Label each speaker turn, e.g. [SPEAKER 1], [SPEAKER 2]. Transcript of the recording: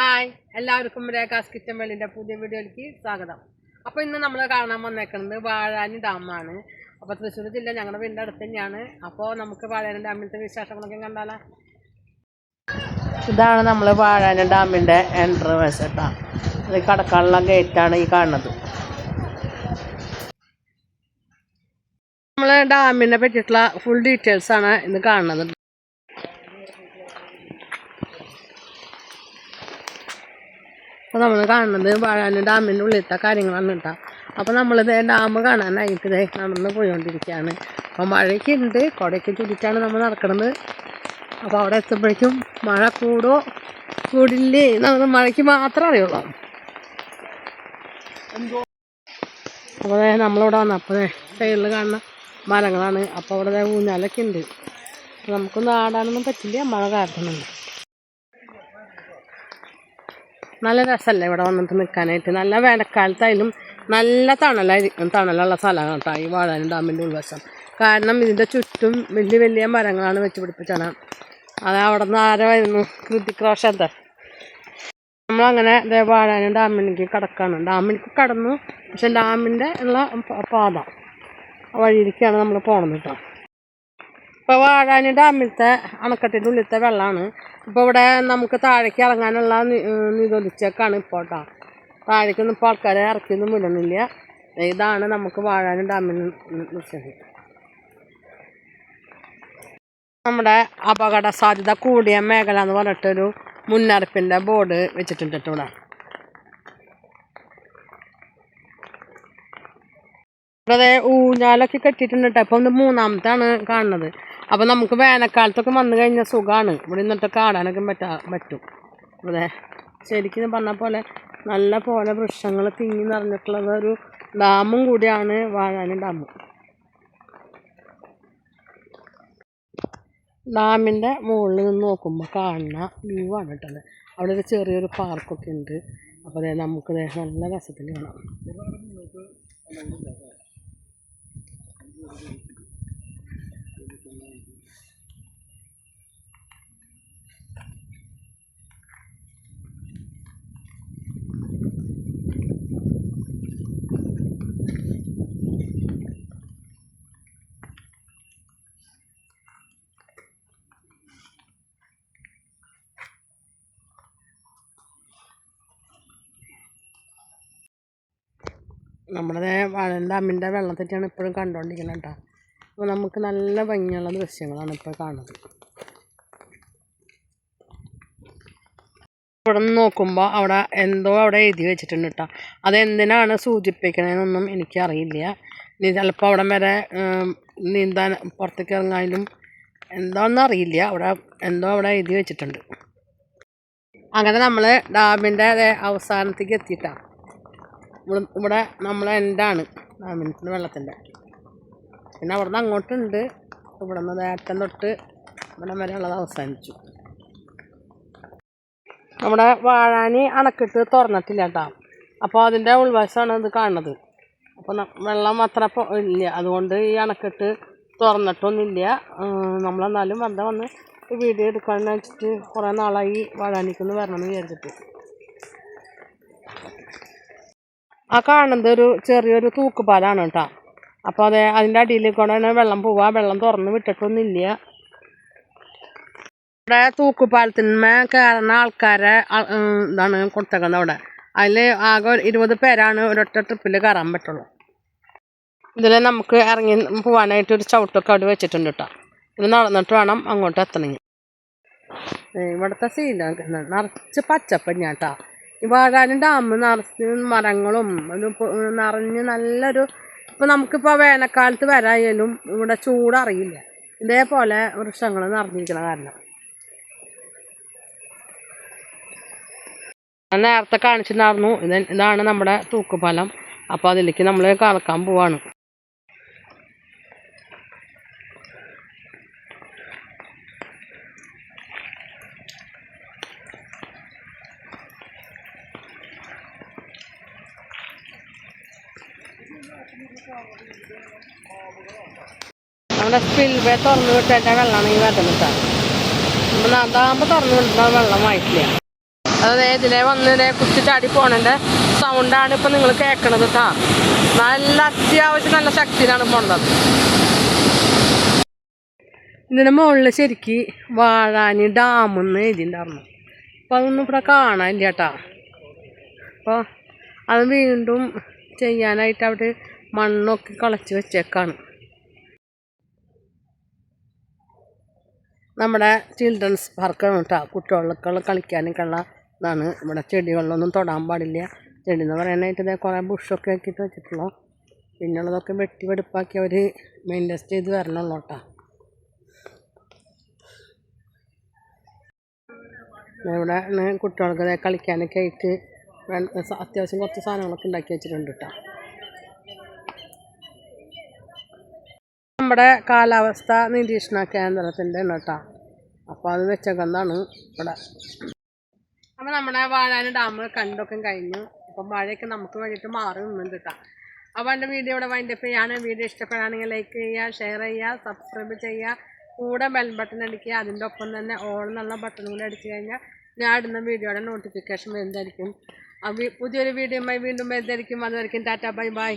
[SPEAKER 1] Hi എല്ലാവർക്കും രേഖാസ് kitchen വേളിന്റെ പുതിയ വീഡിയോയിലേക്ക് സ്വാഗതം. അപ്പോൾ ഇന്ന് നമ്മൾ കാണാൻ വന്നേക്കുന്നത് വാഴാനി ഡാമാണ്. അപ്പോൾ തൃശ്ശൂർ ജില്ല ഞങ്ങളുടെ വീടിന്റെ അടുത്ത് തന്നെയാണ്. അപ്പോൾ നമുക്ക് വാഴാനി ഡാമിലത്തെ വിശേഷങ്ങളൊക്കെ കണ്ടാലോ? ഇതാണ് നമ്മൾ വാഴാനി ഡാമിന്റെ എൻട്രൻസ് കേട്ടോ ഇത് കടക്കാനുള്ള ഗേറ്റാണ് ഈ കാണുന്നത്. നമ്മൾ ഡാമിനെ പറ്റിയിട്ടുള്ള ഫുൾ ഡീറ്റെയിൽസാണ് ഇന്ന് കാണുന്നത്. അപ്പോൾ നമ്മൾ കാണുന്നത് വാഴാനും ഡാമിന്റെ ഉള്ളിലത്തെ കാര്യങ്ങളാണ് കേട്ടോ. അപ്പോൾ നമ്മളിത് ഡാം കാണാനായിട്ട് നടന്ന് പോയിക്കൊണ്ടിരിക്കുകയാണ് അപ്പോൾ മഴയ്ക്ക് ഉണ്ട് കുടയ്ക്ക് ചുറ്റിട്ടാണ് നമ്മൾ നടക്കുന്നത് അപ്പോൾ അവിടെ എത്തുമ്പോഴേക്കും മഴ കൂടോ? കൂടില്ലേ? നമുക്ക് മഴയ്ക്ക് മാത്രമേ അറിയുള്ളൂ. അപ്പോൾ നമ്മളിവിടെ വന്നപ്പോൾ സൈഡിൽ കാണുന്ന മരങ്ങളാണ്. അപ്പോൾ അവിടെ ഊഞ്ഞാലൊക്കെ ഉണ്ട്. നമുക്കൊന്നും ആടാനൊന്നും പറ്റില്ല മഴ കാരണമുണ്ട് നല്ല രസമല്ലേ ഇവിടെ വന്നിട്ട് നിൽക്കാനായിട്ട് നല്ല വേനൽക്കാലത്തായാലും നല്ല തണലായിരിക്കും. തണലുള്ള സ്ഥലമാണ് കേട്ടോ ഈ വാഴാനും ഡാമിന്റെ ഉൾവശം. കാരണം ഇതിന്റെ ചുറ്റും വലിയ വലിയ മരങ്ങളാണ് വെച്ച് പിടിപ്പിച്ചാണ്. അത് അവിടെ നിന്ന് ആരായിരുന്നു കൃതിക് റോഷന്റെ നമ്മളങ്ങനെ ഇതേ വാഴാനും ഡാമിലേക്ക് കടക്കാണ്. ഡാമിലേക്ക് കടന്നു. പക്ഷെ ഡാമിന്റെ ഉള്ള പാത വഴിയിലേക്കാണ് നമ്മൾ പോകണം കേട്ടോ. ഇപ്പോൾ വാഴാനി ഡാമിലത്തെ അണക്കെട്ടിന്റെ ഉള്ളിലത്തെ വെള്ളമാണ് ഇപ്പോൾ ഇവിടെ നമുക്ക് താഴേക്ക് ഇറങ്ങാനുള്ള നിതൊലിച്ചേക്കാണ് ഇപ്പോൾ കേട്ടോ താഴേക്കൊന്നും ഇപ്പോൾ ആൾക്കാരെ ഇറക്കിയൊന്നും വിടുന്നില്ല ഇതാണ് നമുക്ക് വാഴാനും ഡാമിനും നിൽക്കുന്നത് നമ്മുടെ അപകട സാധ്യത കൂടിയ മേഖല എന്ന് പറഞ്ഞിട്ടൊരു മുന്നറിയിപ്പിന്റെ ബോർഡ് വെച്ചിട്ടുണ്ട് ഇവിടെ. ഇവിടെ ഊഞ്ഞാലൊക്കെ കെട്ടിയിട്ടുണ്ട് കേട്ടോ. ഇപ്പം ഇത് മൂന്നാമത്താണ് കാണുന്നത്. അപ്പം നമുക്ക് വേനൽക്കാലത്തൊക്കെ വന്നു കഴിഞ്ഞാൽ സുഖമാണ് ഇവിടെ നിന്നിട്ട് കാണാനൊക്കെ പറ്റാ പറ്റും. ഇവിടെ ശരിക്കും പറഞ്ഞ പോലെ നല്ല പോലെ വൃക്ഷങ്ങൾ തിങ്ങി നിറഞ്ഞിട്ടുള്ളത് ഒരു ഡാമും കൂടിയാണ് വാഴാനി ഡാം ഡാമിന്റെ മുകളിൽ നിന്ന് നോക്കുമ്പോൾ കാണുന്ന വ്യൂ ആണ് കേട്ടത് അവിടെ ഒരു ചെറിയൊരു പാർക്കൊക്കെ ഉണ്ട്. അപ്പോൾ അതെ നമുക്ക് നല്ല രസത്തിൽ കാണാം. നമ്മുടെ വാഴൻ ഡാമിന്റെ വെള്ളത്തെറ്റാണ് ഇപ്പോഴും കണ്ടുകൊണ്ടിരിക്കുന്നത് കേട്ടോ. അപ്പോൾ നമുക്ക് നല്ല ഭംഗിയുള്ള ദൃശ്യങ്ങളാണ് ഇപ്പോൾ കാണുന്നത്. ഇവിടെ നിന്ന് നോക്കുമ്പോൾ അവിടെ എന്തോ അവിടെ എഴുതി വെച്ചിട്ടുണ്ട് കേട്ടോ അതെന്തിനാണ് സൂചിപ്പിക്കണതെന്നൊന്നും എനിക്കറിയില്ല. ഇനി ചിലപ്പോൾ അവിടെ വരെ നീന്താൻ പുറത്തേക്ക് ഇറങ്ങാനും എന്താണെന്ന് അറിയില്ല. അവിടെ എന്തോ അവിടെ എഴുതി വെച്ചിട്ടുണ്ട്. അങ്ങനെ നമ്മൾ ഡാമിന്റെ അവസാനത്തേക്ക് എത്തിയിട്ടാണ് ഇവിടെ നമ്മൾ എൻഡാണ് ഡാമിന്റെ വെള്ളത്തിന്റെ പിന്നെ അവിടെ നിന്ന് അങ്ങോട്ടുണ്ട്. ഇവിടെ നിന്ന് നേരത്തെ തൊട്ട് ഇവിടെ വരെ ഉള്ളത് അവസാനിച്ചു. നമ്മുടെ വാഴാനി അണക്കിട്ട് തുറന്നിട്ടില്ല കേട്ടോ. അപ്പോൾ അതിന്റെ ഉൾവശമാണ് ഇത് കാണുന്നത്. അപ്പോൾ വെള്ളം അത്ര ഇല്ല. അതുകൊണ്ട് ഈ അണക്കെട്ട് തുറന്നിട്ടൊന്നുമില്ല. നമ്മളെന്നാലും വെറുതെ വന്ന് വീഡിയോ എടുക്കാമെന്ന് വെച്ചിട്ട് കുറേ നാളായി വാഴാനിക്കൊന്ന് വരണമെന്ന് വിചാരിച്ചിട്ട്. ആ കാണുന്നത് ഒരു ചെറിയൊരു തൂക്കുപാലാണ് കേട്ടോ. അപ്പോൾ അത് അതിന്റെ അടിയിൽ കൂടെയാണ് വെള്ളം പോവുക വെള്ളം തുറന്ന് വിട്ടിട്ടൊന്നുമില്ല. ഇവിടെ തൂക്കുപാലത്തിന്മേ കയറുന്ന ആൾക്കാരെ ഇതാണ് കൊടുത്തേക്കുന്നത് അവിടെ. അതിൽ ആകെ ഇരുപത് പേരാണ് ഒരൊറ്റ ട്രിപ്പിൽ കയറാൻ പറ്റുള്ളൂ. ഇതിൽ നമുക്ക് ഇറങ്ങി പോകാനായിട്ട് ഒരു ചവിട്ടൊക്കെ അവിടെ വെച്ചിട്ടുണ്ട് കേട്ടോ. ഇത് നടന്നിട്ട് വേണം അങ്ങോട്ട് എത്തണമെങ്കിൽ. ഇവിടുത്തെ സീലാണ് നിറച്ച് പച്ചപ്പഞ്ഞ കേട്ടോ. ഈ വാഴാനും ഡാം നിറച്ച് മരങ്ങളും നിറഞ്ഞ് നല്ലൊരു ഇപ്പം നമുക്കിപ്പോൾ വേനൽക്കാലത്ത് വരായാലും ഇവിടെ ചൂടറിയില്ല ഇതേപോലെ വൃക്ഷങ്ങൾ നിറഞ്ഞിരിക്കണ കാരണം. ഞാൻ നേരത്തെ കാണിച്ചിട്ടുണ്ടായിരുന്നു. ഇതാണ് നമ്മുടെ തൂക്കുപാലം അപ്പോൾ അതിലേക്ക് നമ്മൾ കറക്കാൻ പോവാണ്. നമ്മുടെ സ്പിൽവേ തുറന്നു വിട്ടേണ്ട വെള്ളമാണ് ഈ വരുന്നത് നമ്മൾ അതാകുമ്പോൾ തുറന്നു വിട്ടാൽ വെള്ളം വായിക്കില്ല. അതായത് ഇതിലെ വന്നതിനെ കുത്തി ചാടി പോണതിന്റെ സൗണ്ടാണ് ഇപ്പം നിങ്ങൾ കേൾക്കണത് കേട്ടോ നല്ല അത്യാവശ്യം നല്ല ശക്തിയിലാണ് പോണത്. ഇതിന്റെ മുകളിൽ ശരിക്ക് വാഴാനി ഡാമെന്ന് എഴുതിയിട്ടുണ്ടായിരുന്നു. അപ്പം അതൊന്നും ഇവിടെ കാണാനില്ല കേട്ടാ അപ്പോൾ അത് വീണ്ടും ചെയ്യാനായിട്ട് അവിടെ മണ്ണൊക്കെ കളച്ച് വെച്ചേക്കാണ്. നമ്മുടെ ചിൽഡ്രൻസ് പാർക്കാണ് കേട്ടോ. കുട്ടികൾക്കുള്ള കളിക്കാനൊക്കെ ഉള്ള ഇതാണ്. ഇവിടെ ചെടികളിലൊന്നും തൊടാൻ പാടില്ല. ചെടി എന്ന് പറയാനായിട്ട് ഇതേ കുറേ ബുഷൊക്കെ ആക്കിയിട്ട് വെച്ചിട്ടുള്ളൂ പിന്നുള്ളതൊക്കെ വെട്ടി വെടുപ്പാക്കി അവർ മെയിന്റെയിൻ ചെയ്ത് വരണുള്ളൂ കേട്ടോ. ഇവിടെ കുട്ടികൾക്ക് കളിക്കാനൊക്കെ ആയിട്ട് അത്യാവശ്യം കുറച്ച് സാധനങ്ങളൊക്കെ ഉണ്ടാക്കി വെച്ചിട്ടുണ്ട് കേട്ടോ. നമ്മുടെ കാലാവസ്ഥ നിരീക്ഷണ കേന്ദ്രത്തിന്റെ കേട്ടോ. അപ്പോൾ അത് വെച്ചേക്കുന്നതാണ് ഇവിടെ. അപ്പോൾ നമ്മുടെ വാഴാന ഡാം കണ്ടൊക്കെ കഴിഞ്ഞു. അപ്പം മഴയൊക്കെ നമുക്ക് വേണ്ടിയിട്ട് മാറി നിന്നുണ്ട് കേട്ടോ. അപ്പോൾ എന്റെ വീഡിയോ ഇവിടെ വൈൻഡപ്പ് ചെയ്യാണ്. വീഡിയോ ഇഷ്ടപ്പെടുകയാണെങ്കിൽ ലൈക്ക് ചെയ്യുക ഷെയർ ചെയ്യുക സബ്സ്ക്രൈബ് ചെയ്യുക. കൂടെ ബെൽ ബട്ടൺ അടിക്കുക. അതിന്റെ ഒപ്പം തന്നെ ഓൾ എന്നുള്ള ബട്ടൺ കൂടെ അടിച്ചു കഴിഞ്ഞാൽ ഞാൻ ഇടുന്ന വീഡിയോയുടെ നോട്ടിഫിക്കേഷൻ വി- പുതിയൊരു വീഡിയോയുമായി വീണ്ടും വരുന്നതായിരിക്കും. അതുവരെയും ടാറ്റ ബൈ ബൈ